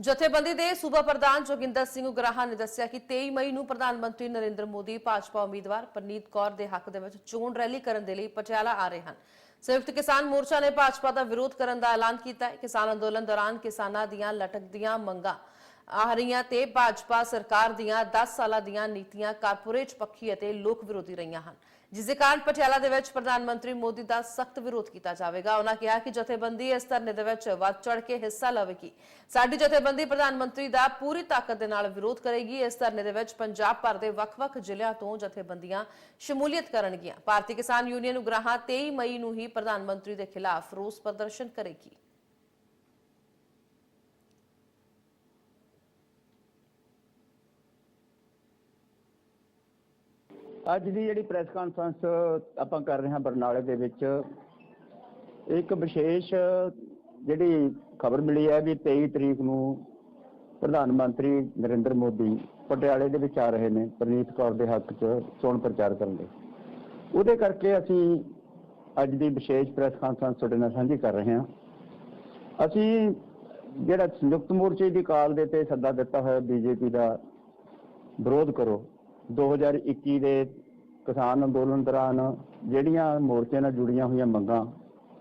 ਜਥੇਬੰਦੀ ਦੇ ਸੂਬਾ ਪ੍ਰਧਾਨ ਜੋਗਿੰਦਰ ਸਿੰਘ ਉਗਰਾਹਾ ਨੇ ਦੱਸਿਆ ਕਿ 23 ਮਈ ਨੂੰ ਪ੍ਰਧਾਨ ਮੰਤਰੀ ਨਰਿੰਦਰ ਮੋਦੀ ਭਾਜਪਾ ਉਮੀਦਵਾਰ ਪਰਨੀਤ ਕੌਰ ਦੇ ਹੱਕ ਦੇ ਵਿੱਚ ਚੋਣ ਰੈਲੀ ਕਰਨ ਦੇ ਲਈ ਪਟਿਆਲਾ ਆ ਰਹੇ ਹਨ। ਸੰਯੁਕਤ ਕਿਸਾਨ ਮੋਰਚਾ ਨੇ ਭਾਜਪਾ ਦਾ ਵਿਰੋਧ ਕਰਨ ਦਾ ਐਲਾਨ ਕੀਤਾ ਹੈ। ਕਿਸਾਨ ਅੰਦੋਲਨ ਦੌਰਾਨ ਕਿਸਾਨਾਂ ਦੀਆਂ ਲਟਕਦੀਆਂ ਮੰਗਾਂ ਆ ਰਹੀਆਂ ਤੇ ਭਾਜਪਾ ਸਰਕਾਰ ਦੀਆਂ 10 ਸਾਲਾਂ ਦੀਆਂ ਨੀਤੀਆਂ ਕਾਰਪੋਰੇਟ ਪੱਖੀ ਅਤੇ ਲੋਕ ਵਿਰੋਧੀ ਰਹੀਆਂ ਹਨ। ਜਿਸ ਦੇ ਕਾਰਨ ਪਟਿਆਲਾ ਦੇ ਵਿੱਚ ਪ੍ਰਧਾਨ ਮੰਤਰੀ ਮੋਦੀ ਦਾ ਸਖਤ ਵਿਰੋਧ ਕੀਤਾ ਜਾਵੇਗਾ। ਉਹਨਾਂ ਕਿਹਾ ਕਿ ਜਥੇਬੰਦੀ ਇਸ ਧਰਨੇ ਦੇ ਵਿੱਚ ਵੱਧ ਚੜ ਕੇ ਹਿੱਸਾ ਲਵੇਗੀ। ਸਾਡੀ ਜਥੇਬੰਦੀ ਪ੍ਰਧਾਨ ਮੰਤਰੀ ਦਾ ਪੂਰੀ ਤਾਕਤ ਦੇ ਨਾਲ ਵਿਰੋਧ ਕਰੇਗੀ। ਇਸ ਧਰਨੇ ਦੇ ਵਿੱਚ ਪੰਜਾਬ ਭਰ ਦੇ ਵੱਖ-ਵੱਖ ਜ਼ਿਲ੍ਹਿਆਂ ਤੋਂ ਜਥੇਬੰਦੀਆਂ ਸ਼ਮੂਲੀਅਤ ਕਰਨਗੀਆਂ। ਭਾਰਤੀ ਕਿਸਾਨ ਯੂਨੀਅਨ ਉਗਰਾਹਾਂ 23 ਮਈ ਨੂੰ ਹੀ ਪ੍ਰਧਾਨ ਮੰਤਰੀ ਦੇ ਖਿਲਾਫ ਰੋਸ ਪ੍ਰਦਰਸ਼ਨ ਕਰੇਗੀ। ਅੱਜ ਦੀ ਜਿਹੜੀ ਪ੍ਰੈਸ ਕਾਨਫਰੰਸ ਆਪਾਂ ਕਰ ਰਹੇ ਹਾਂ ਬਰਨਾਲੇ ਦੇ ਵਿੱਚ, ਇੱਕ ਵਿਸ਼ੇਸ਼ ਜਿਹੜੀ ਖਬਰ ਮਿਲੀ ਹੈ ਵੀ 23 ਤਰੀਕ ਨੂੰ ਪ੍ਰਧਾਨ ਮੰਤਰੀ ਨਰਿੰਦਰ ਮੋਦੀ ਪਟਿਆਲੇ ਦੇ ਵਿੱਚ ਆ ਰਹੇ ਨੇ, ਪ੍ਰਨੀਤ ਕੌਰ ਦੇ ਹੱਕ 'ਚ ਚੋਣ ਪ੍ਰਚਾਰ ਕਰਨ ਲਈ। ਉਹਦੇ ਕਰਕੇ ਅਸੀਂ ਅੱਜ ਦੀ ਵਿਸ਼ੇਸ਼ ਪ੍ਰੈਸ ਕਾਨਫਰੰਸ ਤੁਹਾਡੇ ਨਾਲ ਸਾਂਝੀ ਕਰ ਰਹੇ ਹਾਂ। ਅਸੀਂ ਜਿਹੜਾ ਸੰਯੁਕਤ ਮੋਰਚੇ ਦੀ ਕਾਲ ਦੇ ਤੇ ਸੱਦਾ ਦਿੱਤਾ ਹੋਇਆ ਬੀਜੇਪੀ ਦਾ ਵਿਰੋਧ ਕਰੋ 2021 ਦੇ ਕਿਸਾਨ ਅੰਦੋਲਨ ਦੌਰਾਨ ਜਿਹੜੀਆਂ ਮੋਰਚੇ ਨਾਲ ਜੁੜੀਆਂ ਹੋਈਆਂ ਮੰਗਾਂ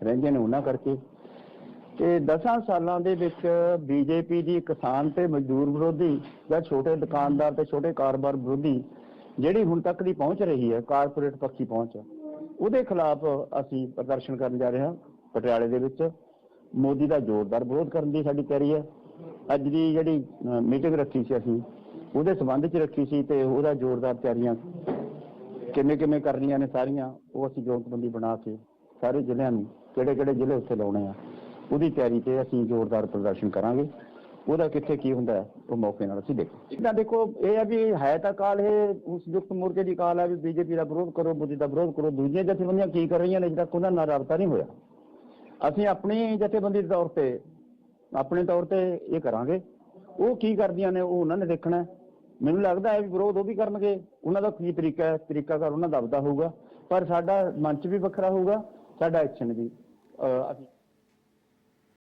ਰਹਿੰਦੀਆਂ ਨੇ ਉਹਨਾਂ ਕਰਕੇ ਤੇ 10 ਸਾਲਾਂ ਦੇ ਵਿੱਚ ਬੀਜੇਪੀ ਦੀ ਕਿਸਾਨ ਤੇ ਮਜ਼ਦੂਰ ਵਿਰੋਧੀ ਜਾਂ ਛੋਟੇ ਦੁਕਾਨਦਾਰ ਤੇ ਛੋਟੇ ਕਾਰੋਬਾਰ ਵਿਰੋਧੀ ਜਿਹੜੀ ਹੁਣ ਤੱਕ ਦੀ ਪਹੁੰਚ ਰਹੀ ਹੈ ਕਾਰਪੋਰੇਟ ਪੱਖੀ ਪਹੁੰਚ, ਉਹਦੇ ਖਿਲਾਫ ਅਸੀਂ ਪ੍ਰਦਰਸ਼ਨ ਕਰਨ ਜਾ ਰਹੇ ਹਾਂ ਪਟਿਆਲੇ ਦੇ ਵਿੱਚ। ਮੋਦੀ ਦਾ ਜ਼ੋਰਦਾਰ ਵਿਰੋਧ ਕਰਨ ਦੀ ਸਾਡੀ ਤਿਆਰੀ ਹੈ। ਅੱਜ ਦੀ ਜਿਹੜੀ ਮੀਟਿੰਗ ਰੱਖੀ ਸੀ ਅਸੀਂ ਉਹਦੇ ਸੰਬੰਧ ਚ ਰੱਖੀ ਸੀ ਤੇ ਉਹਦਾ ਜ਼ੋਰਦਾਰ ਤਿਆਰੀਆਂ ਕਿਵੇਂ ਕਿਵੇਂ ਕਰਨੀਆਂ ਨੇ ਸਾਰੀਆਂ, ਉਹ ਅਸੀਂ ਜੋਗਬੰਦੀ ਬਣਾ ਕੇ ਸਾਰੇ ਜ਼ਿਲ੍ਹਿਆਂ ਨੂੰ ਕਿਹੜੇ ਕਿਹੜੇ ਜ਼ਿਲ੍ਹੇ ਉੱਥੇ ਲਾਉਣੇ ਆ, ਉਹਦੀ ਤਿਆਰੀ ਤੇ ਅਸੀਂ ਜ਼ੋਰਦਾਰ ਪ੍ਰਦਰਸ਼ਨ ਕਰਾਂਗੇ। ਉਹਦਾ ਕਿੱਥੇ ਕੀ ਹੁੰਦਾ ਉਹ ਮੌਕੇ ਨਾਲ ਅਸੀਂ ਦੇਖੋ ਇਦਾਂ ਦੇਖੋ, ਇਹ ਆ ਵੀ ਹੈ ਤਾਂ ਕਾਲ, ਇਹ ਉਸ ਯੁਕਤ ਮੋਰਚੇ ਦੀ ਕਾਲ ਹੈ ਵੀ ਬੀਜੇਪੀ ਦਾ ਵਿਰੋਧ ਕਰੋ, ਮੋਦੀ ਦਾ ਵਿਰੋਧ ਕਰੋ, ਦੂਜੀਆਂ ਜਥੇਬੰਦੀਆਂ ਕੀ ਕਰ ਰਹੀਆਂ ਨੇ, ਜਿਹੜਾ ਉਹਨਾਂ ਨਾਲ ਰਾਬਤਾ ਨਹੀਂ ਹੋਇਆ। ਅਸੀਂ ਆਪਣੀ ਜਥੇਬੰਦੀ ਦੇ ਤੌਰ ਤੇ, ਆਪਣੇ ਤੌਰ ਤੇ ਇਹ ਕਰਾਂਗੇ। ਉਹ ਕੀ ਕਰਦੀਆਂ ਨੇ, ਉਹ ਉਹਨਾਂ ਨੇ ਦੇਖਣਾ ਮੈਨੂੰ ਲੱਗਦਾ ਹੈ ਵੀ ਵਿਰੋਧ ਉਹ ਵੀ ਕਰਨਗੇ ਉਹਨਾਂ ਦਾ ਕੀ ਤਰੀਕਾ ਹੈ ਤਰੀਕਾਕਾਰ ਉਹਨਾਂ ਦਾ ਆਪਦਾ ਹੋਊਗਾ ਪਰ ਸਾਡਾ ਮੰਚ ਵੀ ਵੱਖਰਾ ਹੋਊਗਾ ਸਾਡਾ ਐਕਸ਼ਨ ਵੀ ਅਹ, ਅਸੀਂ